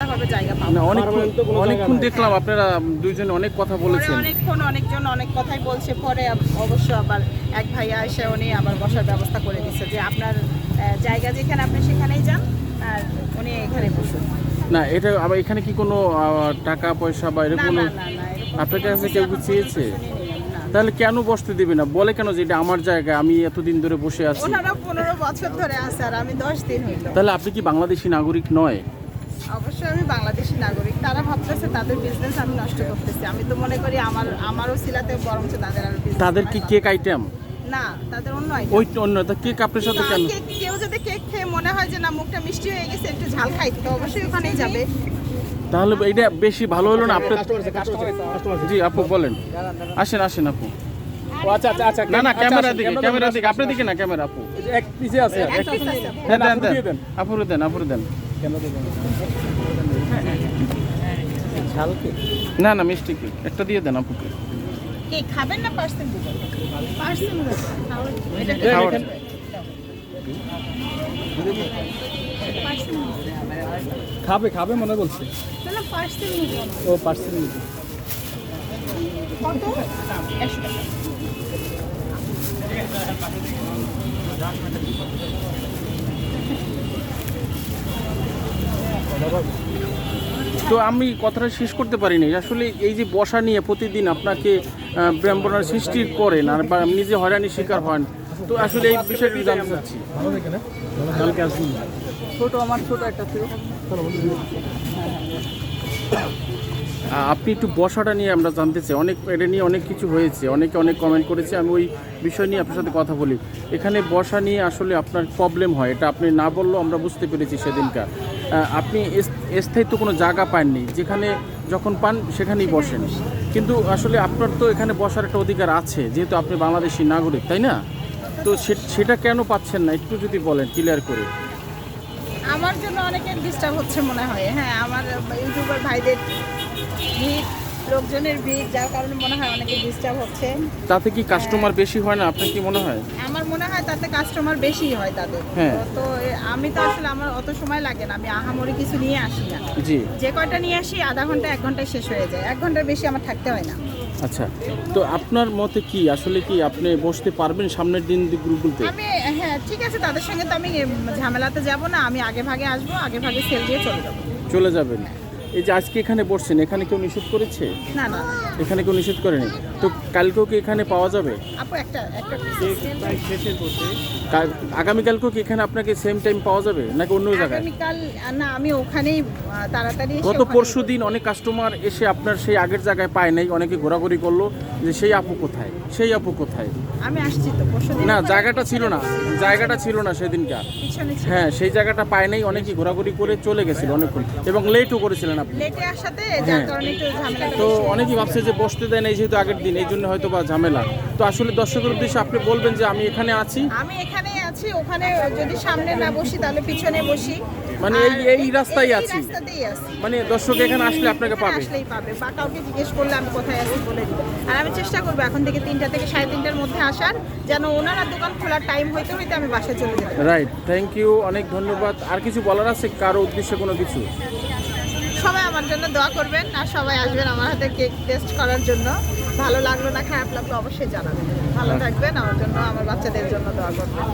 হবে জায়গা পাবো। না অনেকক্ষণ। দেখলাম আপনারা দুইজনে অনেক কথা বলেছেন। অনেকক্ষণ অনেকজন অনেক কথাই বলছে পরে অবশ্য আবার এক ভাইয়া এসে উনি আবার বসার ব্যবস্থা করে দিচ্ছে যে আপনার জায়গা যেখানে আপনি সেখানেই যান আর উনি এখানে বসুন। না এটা আবার এখানে কি কোনো টাকা পয়সা বা এরকম আপনার কাছে কেউ চেয়েছে? তাহলে কেন বসতে দিবে না? বলে কেন যে এটা আমার জায়গা আমি এতদিন ধরে বসে আছি? ওনারা পনেরো বছর ধরে আছে আর আমি দশ দিন হইল। তাহলে আপনি কি বাংলাদেশি নাগরিক নয়? অবশ্যই আমি বাংলাদেশি নাগরিক। তারা ভাবতেছে তাদের বিজনেস আমি নষ্ট করতেছি। আমি তো মনে করি আমার আমারও সিলাতে বরঞ্চ তাদের আর business তাদের কি কেক আইটেম না তাদের অন্য item। ওই অন্য তা কেক আপনার সাথে তা কেন? কেক- কেউ যদি কেক খেয়ে মনে হয় যে না মুখটা মিষ্টি হয়ে গেছে একটু ঝাল খাইতে তো অবশ্যই ওখানেই যাবে। তাহলে এটা বেশি ভালো হলো না? জি আপু বলেন। আসেন আসেন আপু। ও আচ্ছা আচ্ছা আচ্ছা না না ক্যামেরা আসেন, দিকে ক্যামেরা ক্যামেরা দিকে আপনার দিকে না ক্যামেরা আপু। এক পিছে আছে এক piece আছে। হ্যাঁ। আপুরে দেন আপুরে দেন। না না মিষ্টি কেক একটা দিয়ে দেন আপুকে। কেক খাবেন না পার্সেল দিবেন? পার্সেল খাওয়ার। খাবে খাবে মনে বলছে। ও পার্সেল নিতে কত? তো আমি কথাটা শেষ করতে পারিনি। আসলে এই যে বসা নিয়ে প্রতিদিন আপনাকে বিড়ম্বনার সৃষ্টি করেন আর বা নিজে হয়রানির শিকার হন তো আসলে এই বিষয়টি জানতে চাচ্ছি। ছোট আমার ছোট একটা ছিল। আপনি একটু বসাটা নিয়ে আমরা জানতে চাই। অনেক, এটা নিয়ে অনেক কিছু হয়েছে, অনেকে অনেক কমেন্ট করেছে, আমি ওই বিষয় নিয়ে আপনার সাথে কথা বলি। এখানে বসা নিয়ে আসলে আপনার প্রবলেম হয়, এটা আপনি না বললেও আমরা বুঝতে পেরেছি সেদিনকার। আপনি স্থায়িত্ব কোনো জায়গা পাননি, যেখানে যখন পান সেখানেই বসেন। কিন্তু আসলে আপনার তো এখানে বসার একটা অধিকার আছে, যেহেতু আপনি বাংলাদেশি নাগরিক, তাই না? তো সেটা কেন পাচ্ছেন না, একটু যদি বলেন ক্লিয়ার করে। আমার জন্য অনেকের ডিস্টার্ব হচ্ছে মনে হয়। হ্যাঁ আমার ইউটিউবার ভাইদের ভিড় লোকজনের ভিড় যার কারণে মনে হয় অনেকের ডিস্টার্ব হচ্ছে। তাতে কি কাস্টমার বেশি হয় না? আপনার কি মনে হয়? আমার মনে হয় তাতে কাস্টমার বেশি হয় তাদের। হ্যাঁ। তো- এ- আমি তো আসলে আমার অত সময় লাগে না আমি আহামরি কিছু নিয়ে আসি না। জি। যে কয়টা নিয়ে আসি আধা ঘণ্টা এক ঘন্টায় শেষ হয়ে যায়। এক ঘণ্টার বেশি আমার থাকতে হয় না। আচ্ছা তো আপনার মতে কি? আসলে কি আপনি বসতে পারবেন সামনের দিন গ্রুপগুলোতে আমি হ্যাঁ ঠিক আছে তাদের সঙ্গে তো আমি ঝামেলাতে যাব না। আমি আগে ভাগে আসব আগে ভাগে সেল দিয়ে চলে যাব। চলে যাবেন। এই যে আজকে এখানে বসছেন এখানে কেউ নিষেধ করেছে? না না। এখানে কেউ নিষেধ করেনি? তো কালকেও কি এখানে পাওয়া যাবে? আপু একটা একটা কা- আগামীকালকেও কি এখানে আপনাকে সেম টাইম পাওয়া যাবে নাকি অন্য জায়গায়? আগামীকাল না আমি ওখানেই তাড়াতাড়ি গত পরশু দিন অনেক কাস্টমার এসে আপনার সেই আগের জায়গায় পায় নাই অনেকে ঘোরাঘুরি করল যে সেই আপু কোথায়? সেই আপু কোথায়? আমি আসছি তো পরশু না জায়গাটা ছিল না জায়গাটা ছিল না সেদিনকার। হ্যাঁ সেই জায়গাটা পায় নাই অনেকেই ঘোরাঘুরি করে চলে গেছিল অনেকক্ষণ এবং লেটও করেছিলেন আপনি। লেটে আসাতে যার হ্যাঁ। কারণে একটু তো বেশি। অনেকেই ভাবছে যে বসতে দেয় না এই যেহেতু আগের দিন এই জন্য হয়তো বা ঝামেলা। তো আসলে দর্শকের উদ্দেশ্যে আপনি বলবেন যে আমি এখানে আছি? আমি এখানে আছি ওখানে যদি সামনে না বসি তাহলে পিছনে বসি। মানে এই- এই রাস্তায় আছি। রাস্তাতেই আছি। মানে দর্শক এখানে আসলে আপনাকে পাবে। আসলেই পাবে। বা কাউকে জিজ্ঞেস করলে আমি কোথায় আছি বলে দিব। আর আমি চেষ্টা করব এখন থেকে তিনটা থেকে সাড়ে তিনটার মধ্যে আসার যেন ওনারা দোকান খোলার টাইম হইতে হইতে আমি বাসায় চলে পারি। রাইট থ্যাংক ইউ অনেক ধন্যবাদ। আর কিছু বলার আছে? কারও উদ্দেশ্যে কোনো কিছু? সবাই আমার জন্য দোয়া করবেন আর সবাই আসবেন আমার হাতে কেক টেস্ট করার জন্য। ভালো লাগল না, খারাপ লাগল অবশ্যই জানাবেন। ভালো থাকবেন, আমার জন্য, আমার বাচ্চাদের জন্য দোয়া করবেন।